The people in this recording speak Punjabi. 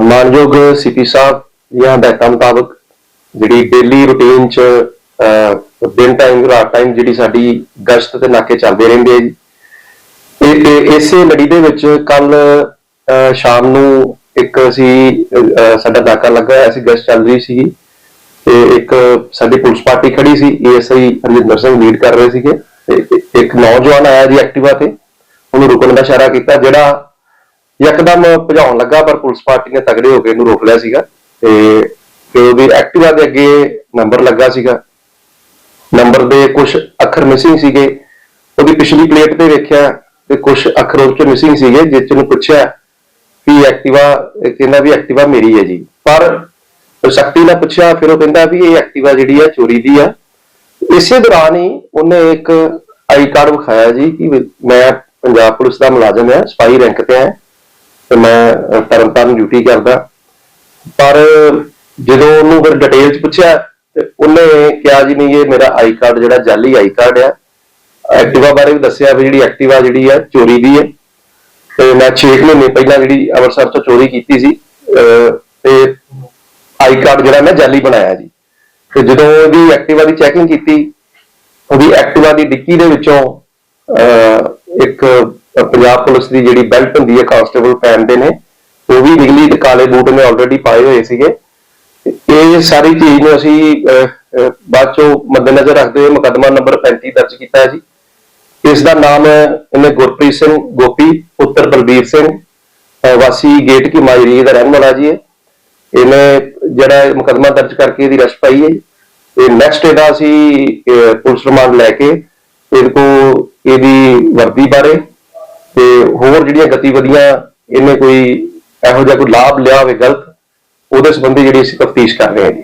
ਮਾਨਯੋਗ ਸੀਪੀ ਸਾਹਿਬ ਦੀਆਂ ਹਦਾਇਤਾਂ ਮੁਤਾਬਕ ਜਿਹੜੀ ਡੇਲੀ ਰੁਟੀਨ ਚ ਦਿਨ ਟਾਈਮ ਰਾਤ ਟਾਈਮ ਜਿਹੜੀ ਸਾਡੀ ਗਸ਼ਤ ਤੇ ਨਾਕੇ ਚੱਲਦੇ ਰਹਿੰਦੇ ਆ ਜੀ। ਤੇ ਇਸੇ ਲੜੀ ਦੇ ਵਿੱਚ ਕੱਲ ਸ਼ਾਮ ਨੂੰ ਇੱਕ ਅਸੀਂ ਸਾਡਾ ਨਾਕਾ ਲੱਗਾ ਹੋਇਆ ਸੀ, ਗਸ਼ਤ ਚੱਲ ਰਹੀ ਸੀ ਤੇ ਇੱਕ ਸਾਡੀ ਪੁਲਿਸ ਪਾਰਟੀ ਖੜੀ ਸੀ ਏਐਸਆਈ ਹਰਜਿੰਦਰ ਸਿੰਘ ਲੀਡ ਕਰ ਰਹੇ ਸੀਗੇ। ਤੇ ਇੱਕ ਨੌਜਵਾਨ ਆਇਆ ਜੀ ਐਕਟਿਵਾ ਤੇ। ਉਹਨੂੰ ਰੁਕਣ ਦਾ ਇਸ਼ਾਰਾ ਕੀਤਾ, ਜਿਹੜਾ ਯਕਦਮ ਭਜਾਉਣ ਲੱਗਾ, ਪਰ ਪੁਲਿਸ ਪਾਰਟੀ ਨੇ ਤਗੜੇ ਹੋ ਕੇ ਇਹਨੂੰ ਰੋਕ ਲਿਆ ਸੀਗਾ ਤੇ ਤੇ ਉਹਦੀ ਐਕਟਿਵਾ ਦੇ ਅੱਗੇ ਨੰਬਰ ਲੱਗਾ ਸੀਗਾ। ਨੰਬਰ ਦੇ ਕੁਝ ਅੱਖਰ ਮਿਸਿੰਗ ਸੀਗੇ। ਉਹਦੀ ਪਿਛਲੀ ਪਲੇਟ ਤੇ ਵੇਖਿਆ ਤੇ ਕੁਝ ਅੱਖਰ ਉਹ ਚ ਮਿਸਿੰਗ ਸੀਗੇ, ਜਿਸ ਚ ਨੂੰ ਪੁੱਛਿਆ ਵੀ ਐਕਟਿਵਾ, ਕਹਿੰਦਾ ਵੀ ਐਕਟਿਵਾ ਮੇਰੀ ਹੈ ਜੀ। ਪਰ ਸ਼ਕਤੀ ਨਾਲ ਪੁੱਛਿਆ, ਫਿਰ ਉਹ ਕਹਿੰਦਾ ਵੀ ਇਹ ਐਕਟਿਵਾ ਜਿਹੜੀ ਆ, ਚੋਰੀ ਦੀ ਆ। ਇਸੇ ਦੌਰਾਨ ਹੀ ਉਹਨੇ ਇੱਕ ਆਈ ਕਾਰਡ ਵਿਖਾਇਆ ਜੀ ਕਿ ਮੈਂ ਪੰਜਾਬ ਪੁਲਿਸ ਦਾ ਮੁਲਾਜ਼ਮ ਹਾਂ ਸਪਾਈ ਰੈਂਕ ਤੇ ਹਾਂ ਤੇ ਮੈਂ ਅਹ, ਤਰਨਤਾਰਨ ਡਿਊਟੀ ਕਰਦਾ। ਪਰ ਜਦੋਂ ਉਹਨੂੰ ਫਿਰ ਡਿਟੇਲ ਚ ਪੁੱਛਿਆ ਤੇ ਉਹਨੇ ਕਿਹਾ ਜੀ ਨਹੀਂ ਇਹ ਮੇਰਾ ਆਈ ਕਾਰਡ ਜਿਹੜਾ ਜਾਲੀ ਆਈ ਕਾਰਡ ਆ। ਐਕਟਿਵਾ ਬਾਰੇ ਵੀ ਦੱਸਿਆ ਵੀ ਜਿਹੜੀ ਐਕਟਿਵਾ ਜਿਹੜੀ ਆ ਚੋਰੀ ਦੀ ਹੈ ਤੇ ਮੈਂ 6 ਮਹੀਨੇ ਪਹਿਲਾਂ ਜਿਹੜੀ ਅੰਮ੍ਰਿਤਸਰ ਤੋਂ ਚੋਰੀ ਕੀਤੀ ਸੀ ਅਹ, ਤੇ ਆਈ ਕਾਰਡ ਜਿਹੜਾ ਮੈਂ ਜਾਲੀ ਬਣਾਇਆ ਜੀ। ਤੇ ਜਦੋਂ ਉਹਦੀ ਐਕਟਿਵਾ ਦੀ ਚੈਕਿੰਗ ਕੀਤੀ ਉਹਦੀ ਐਕਟਿਵਾ ਦੀ ਡਿੱਕੀ ਦੇ ਵਿੱਚੋਂ ਅਹ, ਇੱਕ ਪੰਜਾਬ ਪੁਲਿਸ ਦੀ ਜਿਹੜੀ ਬੈਲਟ ਹੁੰਦੀ ਹੈ, ਕਾਂਸਟੇਬਲ ਪਹਿਨਦੇ ਨੇ, ਉਹ ਵੀ ਨਿਕਲੀ ਤੇ ਕਾਲੇ ਬੂਟ ਨੇ ਆਲਰੇਡੀ ਪਾਏ ਹੋਏ ਸੀਗੇ। ਇਹ ਸਾਰੀ ਚੀਜ਼ ਨੂੰ ਅਸੀਂ ਬਾਅਦ ਚੋਂ ਮੱਦੇਨਜ਼ਰ ਰੱਖਦੇ ਹੋਏ ਮੁਕੱਦਮਾ ਨੰਬਰ 35 ਦਰਜ ਕੀਤਾ ਹੈ ਜੀ। ਇਸ ਦਾ ਨਾਮ ਇਹਨੇ ਗੁਰਪ੍ਰੀਤ ਸਿੰਘ ਗੋਪੀ, ਪੁੱਤਰ ਬਲਬੀਰ ਸਿੰਘ ਵਾਸੀ ਗੇਟ ਕੀ ਮਾਜਰੀ ਦਾ ਰਹਿਣ ਵਾਲਾ ਜੀ ਹੈ ਇਹਨੇ ਜਿਹੜਾ ਇਹ ਮੁਕੱਦਮਾ ਦਰਜ ਕਰਕੇ ਇਹਦੀ ਰਸ਼ ਪਾਈ ਹੈ ਤੇ ਨੈਕਸਟ ਇਹਦਾ ਅਸੀਂ ਪੁਲਿਸ ਰਿਮਾਂਡ ਲੈ ਕੇ ਇਹਦੇ ਕੋ ਇਹਦੀ ਵਰਦੀ ਬਾਰੇ ਤੇ ਹੋਰ ਜਿਹੜੀਆਂ ਗਤੀਵਿਧੀਆਂ ਇਹਨੇ ਕੋਈ ਇਹੋ ਜਿਹਾ ਕੋਈ ਲਾਭ ਲਿਆ ਹੋਵੇ, ਗਲਤ, ਉਹਦੇ ਸੰਬੰਧੀ ਜਿਹੜੀ ਅਸੀਂ ਤਫਤੀਸ਼ ਕਰ ਰਹੇ ਹਾਂ ਜੀ।